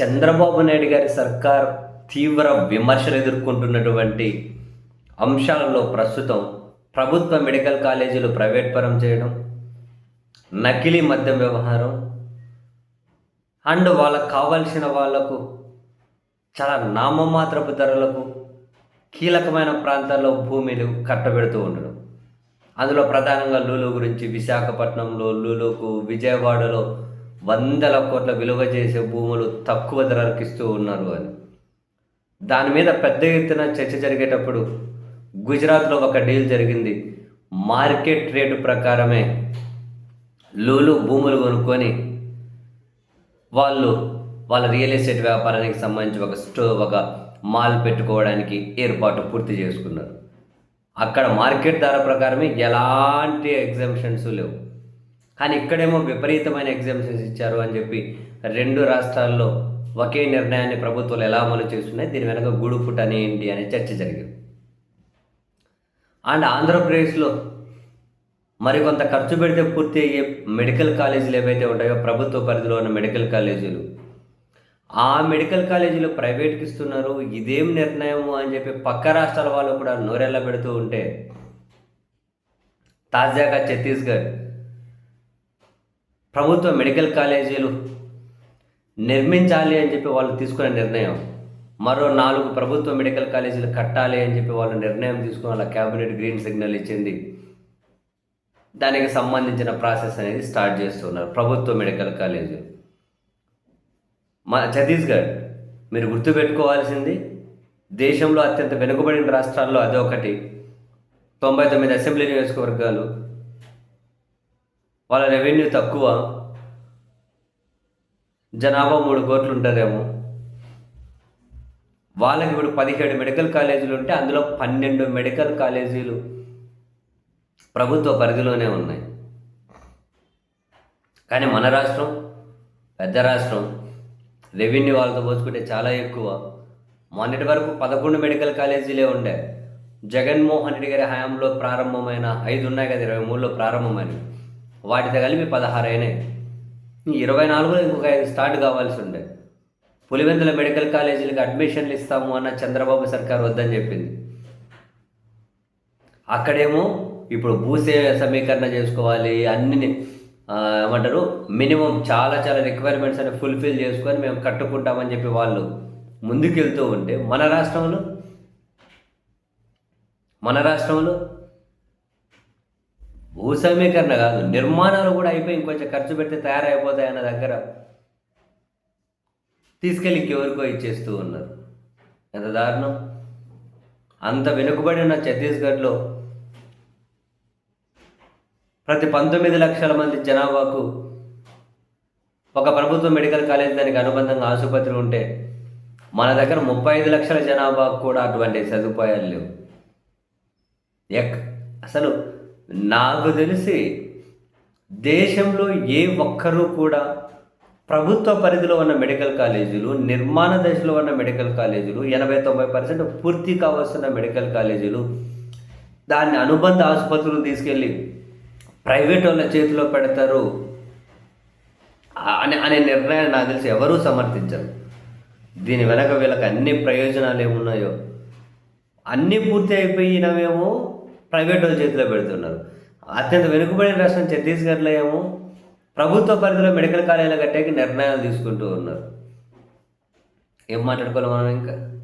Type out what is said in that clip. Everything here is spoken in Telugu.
చంద్రబాబు నాయుడు గారి సర్కార్ తీవ్ర విమర్శలు ఎదుర్కొంటున్నటువంటి అంశాలలో ప్రస్తుతం ప్రభుత్వ మెడికల్ కాలేజీలు ప్రైవేట్ పరం చేయడం నకిలీ మద్యం వ్యవహారం అండ్ వాళ్ళకు కావాల్సిన వాళ్ళకు చాలా నామమాత్రపు ధరలకు కీలకమైన ప్రాంతాల్లో భూమిలు కట్టబెడుతూ ఉండడం. అందులో ప్రధానంగా లూలు గురించి విశాఖపట్నంలో లూలుకు విజయవాడలో వందల కోట్ల విలువ చేసే భూములు తక్కువ ధరలకు ఇస్తూ ఉన్నారు అని. దాని మీద పెద్ద ఎత్తున చర్చ జరిగేటప్పుడు గుజరాత్లో ఒక డీల్ జరిగింది. మార్కెట్ రేటు ప్రకారమే లూలు భూములు కొనుక్కొని వాళ్ళు వాళ్ళ రియల్ ఎస్టేట్ వ్యాపారానికి సంబంధించి ఒక స్టో ఒక మాల్ పెట్టుకోవడానికి ఏర్పాటు పూర్తి చేసుకున్నారు. అక్కడ మార్కెట్ ధర ప్రకారమే ఎలాంటి ఎగ్జామ్షన్స్ లేవు. కానీ ఇక్కడేమో విపరీతమైన ఎగ్జామ్షన్స్ ఇచ్చారు అని చెప్పి రెండు రాష్ట్రాల్లో ఒకే నిర్ణయాన్ని ప్రభుత్వాలు ఎలా అమలు చేస్తున్నాయి? దీని వెనక గుడుపుట్ అని ఏంటి అనే చర్చ జరిగింది. అండ్ ఆంధ్రప్రదేశ్లో మరికొంత ఖర్చు పెడితే పూర్తి అయ్యే మెడికల్ కాలేజీలు ఏవైతే ఉంటాయో ప్రభుత్వ పరిధిలో ఉన్న మెడికల్ కాలేజీలు ఆ మెడికల్ కాలేజీలు ప్రైవేట్కి ఇస్తున్నారు. ఇదేం నిర్ణయము అని చెప్పి పక్క రాష్ట్రాల వాళ్ళు కూడా నోరెళ్ళ పెడుతూ ఉంటే తాజాగా ఛత్తీస్గఢ్ ప్రభుత్వ మెడికల్ కాలేజీలు నిర్మించాలి అని చెప్పి వాళ్ళు తీసుకున్న నిర్ణయం. మరో నాలుగు ప్రభుత్వ మెడికల్ కాలేజీలు కట్టాలి అని చెప్పి వాళ్ళు నిర్ణయం తీసుకుని వాళ్ళ క్యాబినెట్ గ్రీన్ సిగ్నల్ ఇచ్చింది. దానికి సంబంధించిన ప్రాసెస్ అనేది స్టార్ట్ చేస్తున్నారు ప్రభుత్వ మెడికల్ కాలేజీ. మా ఛత్తీస్గఢ్ మీరు గుర్తుపెట్టుకోవాల్సింది దేశంలో అత్యంత వెనుకబడిన రాష్ట్రాల్లో అదొకటి. తొంభై తొమ్మిది అసెంబ్లీ నియోజకవర్గాలు వాళ్ళ రెవెన్యూ తక్కువ. జనాభా మూడు కోట్లు ఉంటుందేమో. వాళ్ళకి ఇప్పుడు పదిహేడు మెడికల్ కాలేజీలు ఉంటే అందులో పన్నెండు మెడికల్ కాలేజీలు ప్రభుత్వ పరిధిలోనే ఉన్నాయి. కానీ మన రాష్ట్రం పెద్ద రాష్ట్రం. రెవెన్యూ వాళ్ళతో పోల్చుకుంటే చాలా ఎక్కువ. మొన్నటి వరకు పదకొండు మెడికల్ కాలేజీలే ఉండే. జగన్మోహన్ రెడ్డి గారి హయాంలో ప్రారంభమైన ఐదు ఉన్నాయి కదా ఇరవై మూడులో ప్రారంభమైనవి. వాటితో కలిపి పదహారు అయినాయి. ఇరవై నాలుగులో ఇంకొక ఐదు స్టార్ట్ కావాల్సి ఉండే. పులివెందుల మెడికల్ కాలేజీలకు అడ్మిషన్లు ఇస్తాము అన్న చంద్రబాబు సర్కార్ వద్దని చెప్పింది. అక్కడేమో ఇప్పుడు భూసే సమీకరణ చేసుకోవాలి అన్ని ఏమంటారు మినిమం చాలా చాలా రిక్వైర్మెంట్స్ అని ఫుల్ఫిల్ చేసుకొని మేము కట్టుకుంటామని చెప్పి వాళ్ళు ముందుకెళ్తూ ఉంటే మన రాష్ట్రంలో మన రాష్ట్రంలో భూ సమీకరణ కాదు నిర్మాణాలు కూడా అయిపోయి ఇంకొంచెం ఖర్చు పెడితే తయారైపోతాయి అన్న దగ్గర తీసుకెళ్ళి ఇంకెవరికో ఇచ్చేస్తూ ఉన్నారు. ఎంత దారుణం. అంత వెనుకబడి ఉన్న ఛత్తీస్గఢ్లో ప్రతి పంతొమ్మిది లక్షల మంది జనాభాకు ఒక ప్రభుత్వ మెడికల్ కాలేజ్ దానికి అనుబంధంగా ఆసుపత్రి ఉంటే మన దగ్గర ముప్పై ఐదు లక్షల జనాభాకు కూడా అటువంటి సదుపాయాలు లేవు. ఎక్ అసలు నాకు తెలిసి దేశంలో ఏ ఒక్కరూ కూడా ప్రభుత్వ పరిధిలో ఉన్న మెడికల్ కాలేజీలు నిర్మాణ దశలో ఉన్న మెడికల్ కాలేజీలు ఎనభై తొంభై పర్సెంట్ పూర్తి కావాల్సిన మెడికల్ కాలేజీలు దాన్ని అనుబంధ ఆసుపత్రులు తీసుకెళ్ళి ప్రైవేట్ వాళ్ళ చేతిలో పెడతారు అనే అనే నిర్ణయాన్ని నాకు తెలిసి ఎవరూ సమర్థించరు. దీని వెనక వీళ్ళకి అన్ని ప్రయోజనాలు ఏమున్నాయో అన్నీ పూర్తి అయిపోయినవేమో ప్రైవేట్ వాళ్ళ చేతిలో పెడుతున్నారు. అత్యంత వెనుకబడిన రాష్ట్రం ఛత్తీస్గఢ్లో ఏమో ప్రభుత్వ పరిధిలో మెడికల్ కాలేజీలు కట్టేకి నిర్ణయాలు తీసుకుంటూ ఉన్నారు. ఏం మాట్లాడుకోవాలి మనం ఇంకా?